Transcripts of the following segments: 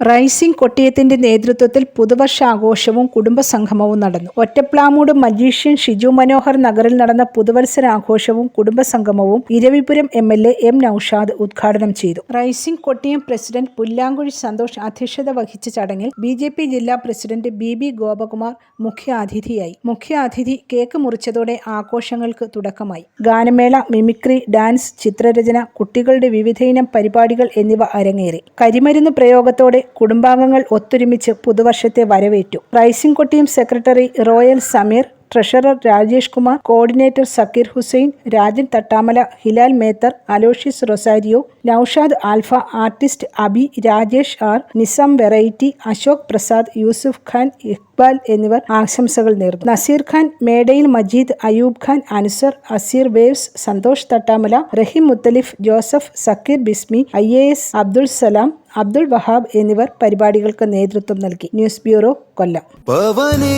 Rising കൊട്ടിയത്തിന്റെ നേതൃത്വത്തിൽ പുതുവർഷാഘോഷവും കുടുംബസംഗമവും നടന്നു. ഒറ്റപ്ലാമൂട് magician Shiju Manohar നഗറിൽ നടന്ന പുതുവത്സരാഘോഷവും കുടുംബസംഗമവും Eravipuram M L A M Noushad ഉദ്ഘാടനം ചെയ്തു. റൈസിംഗ് കൊട്ടിയം പ്രസിഡന്റ് പുല്ലാങ്കുഴി സന്തോഷ് അധ്യക്ഷത വഹിച്ച ചടങ്ങിൽ ബി ജെ പി ജില്ലാ പ്രസിഡന്റ് ബി ബി ഗോപകുമാർ മുഖ്യാതിഥിയായി. മുഖ്യാതിഥി കേക്ക് മുറിച്ചതോടെ ആഘോഷങ്ങൾക്ക് തുടക്കമായി. ഗാനമേള മിമിക്രി ഡാൻസ് ചിത്രരചന കുട്ടികളുടെ വിവിധയിനം പരിപാടികൾ എന്നിവ അരങ്ങേറി. കരിമരുന്ന് പ്രയോഗത്തോടെ കുടുംബാംഗങ്ങൾ ഒത്തൊരുമിച്ച് പുതുവർഷത്തെ വരവേറ്റു. Rising Kottiyam secretary Royal Sameer treasurer Rajesh Kumar coordinator Sakir Hussain Rajan Thattamala Hilal Methar Aloysius Rosario Noushad alpha artist Abi Rajesh R Nisam variety Ashok Prasad Yusuf Khan Iqbal എന്നിവർ ആശംസകൾ നേർന്നു. Naseer Khan Medayil Majeed Ayoob Khan Anusar Aseer waves Santhosh Thattamala Rahim Muthalif Joseph Sakir Bismi I A S Abdul Salam Abdul Wahab എന്നിവർ പരിപാടികൾക്ക് നേതൃത്വം നൽകി news bureau Kollam രാജകുമാരി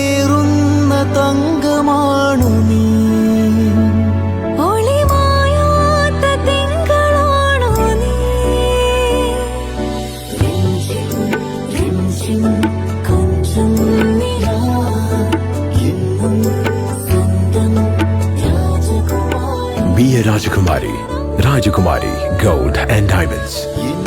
തങ്കമാണു നീ Be and diamonds Rajakumari Gold and Diamonds.